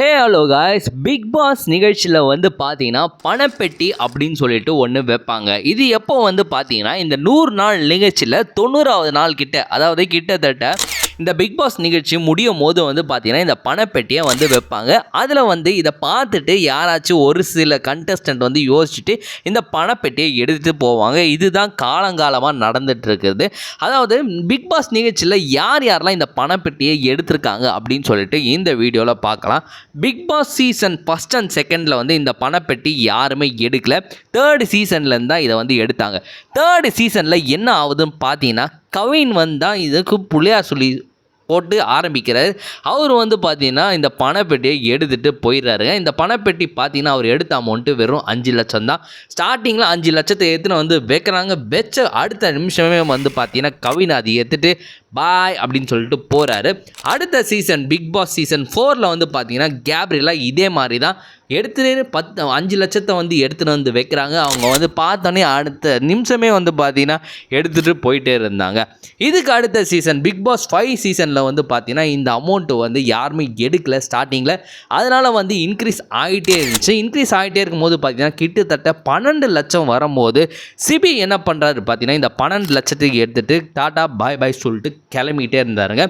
Hey hello guys Bigg Boss நிகழ்ச்சியில் வந்து பார்த்தீங்கன்னா பணப்பெட்டி அப்படின்னு சொல்லிட்டு ஒன்று வைப்பாங்க. இது எப்போ வந்து பார்த்தீங்கன்னா இந்த நூறு நாள் நிகழ்ச்சியில் தொண்ணூறாவது நாள் கிட்ட அதாவது கிட்டத்தட்ட இந்த பிக் பாஸ் நிகழ்ச்சி முடியும் போது வந்து பார்த்தீங்கன்னா இந்த பணப்பெட்டியை வந்து வைப்பாங்க. அதில் வந்து இதை பார்த்துட்டு யாராச்சும் ஒரு சில கண்டஸ்டன்ட் வந்து யோசிச்சுட்டு இந்த பணப்பெட்டியை எடுத்துகிட்டு போவாங்க. இதுதான் காலங்காலமாக நடந்துட்டு இருக்குது. அதாவது பிக் பாஸ் நிகழ்ச்சியில் யார் யாரெல்லாம் இந்த பணப்பெட்டியை எடுத்திருக்காங்க அப்படின்னு சொல்லிட்டு இந்த வீடியோவில் பார்க்கலாம். Bigg Boss season first and செகண்டில் வந்து இந்த பணப்பெட்டி யாருமே எடுக்கல. தேர்டு சீசன்லேருந்து தான் இதை வந்து எடுத்தாங்க. தேர்டு சீசனில் என்ன ஆகுதுன்னு பார்த்தீங்கன்னா கவின் வந்தால் இதுக்கு புள்ளையார் சொல்லி போட்டு ஆரம்பிக்கிறார். அவர் வந்து பார்த்தீங்கன்னா இந்த பணப்பெட்டியை எடுத்துகிட்டு போயிடுறாருங்க. இந்த பணப்பெட்டி பார்த்தீங்கன்னா அவர் எடுத்த அமௌண்ட்டு வெறும் அஞ்சு லட்சம் தான். ஸ்டார்டிங்கில் அஞ்சு லட்சத்தை எடுத்துன்னு வந்து வைக்கிறாங்க. வச்ச அடுத்த நிமிஷமே வந்து பார்த்தீங்கன்னா கவிநாதி ஏற்றுட்டு பாய் அப்படின்னு சொல்லிட்டு போகிறாரு அடுத்த சீசன் பிக் பாஸ் சீசன் ஃபோரில் வந்து பார்த்தீங்கன்னா கேப்ரியலா இதே மாதிரி தான் எடுத்துட்டு பத்து அஞ்சு லட்சத்தை வந்து எடுத்துகிட்டு வந்து வைக்கிறாங்க. அவங்க வந்து பார்த்தோன்னே அடுத்த நிமிஷமே வந்து பார்த்தீங்கன்னா எடுத்துகிட்டு போயிட்டே இருந்தாங்க. இதுக்கு அடுத்த சீசன் பிக் பாஸ் ஃபைவ் சீசனில் வந்து பார்த்தீங்கன்னா இந்த அமௌண்ட்டு வந்து யாருமே எடுக்கல ஸ்டார்டிங்கில் அதனால் வந்து இன்க்ரீஸ் ஆகிட்டே இருந்துச்சு. இன்க்ரீஸ் ஆகிட்டே இருக்கும்போது பார்த்தீங்கன்னா கிட்டத்தட்ட பன்னெண்டு லட்சம் வரும்போது சிபி என்ன பண்ணுறாரு பார்த்தீங்கன்னா இந்த பன்னெண்டு லட்சத்துக்கு எடுத்துகிட்டு டாட்டா பாய் பாய் சொல்லிட்டு கிளம்பிகிட்டே இருந்தாருங்க.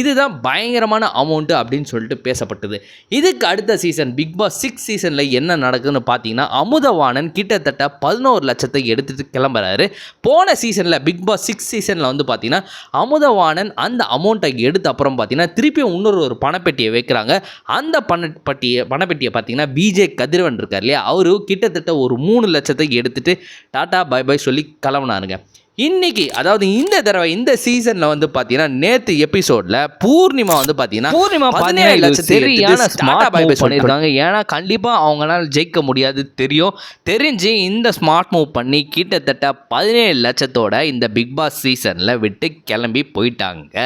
இதுதான் பயங்கரமான அமௌண்ட்டு அப்படின்னு சொல்லிட்டு பேசப்பட்டது. இதுக்கு அடுத்த சீசன் பிக் பாஸ் சிக்ஸ் சீசனில் என்ன நடக்குதுன்னு பார்த்தீங்கன்னா அமுதவாணன் கிட்டத்தட்ட பதினோரு லட்சத்தை எடுத்துட்டு கிளம்புறாரு. போன சீசனில் பிக் பாஸ் சிக்ஸ் சீசனில் வந்து பார்த்தீங்கன்னா அமுதவாணன் அந்த அமௌண்ட்டை எடுத்த அப்புறம் பார்த்தீங்கன்னா திருப்பி இன்னொரு ஒரு பணப்பெட்டியை வைக்கிறாங்க. அந்த பணப்பட்டியை பணப்பெட்டியை பார்த்தீங்கன்னா பிஜே கதிரவன் இருக்கார் இல்லையா? அவரு கிட்டத்தட்ட ஒரு மூணு லட்சத்தை எடுத்துட்டு டாட்டா பை பை சொல்லி கிளம்புனாருங்க. இன்னைக்கு அதாவது இந்த தடவை இந்த சீசன்ல வந்து பாத்தீங்கன்னா நேத்து எபிசோட்ல பூர்ணிமா வந்து பாத்தீங்கன்னா பூர்ணிமா பதினேழு லட்சம் சரியான ஸ்மார்ட் பை பண்ணியிருக்காங்க ஏன்னா கண்டிப்பா அவங்களால ஜெயிக்க முடியாது தெரியும். தெரிஞ்சு இந்த ஸ்மார்ட் மூவ் பண்ணி கிட்டத்தட்ட பதினேழு லட்சத்தோட இந்த பிக் பாஸ் சீசன்ல விட்டு கிளம்பி போயிட்டாங்க.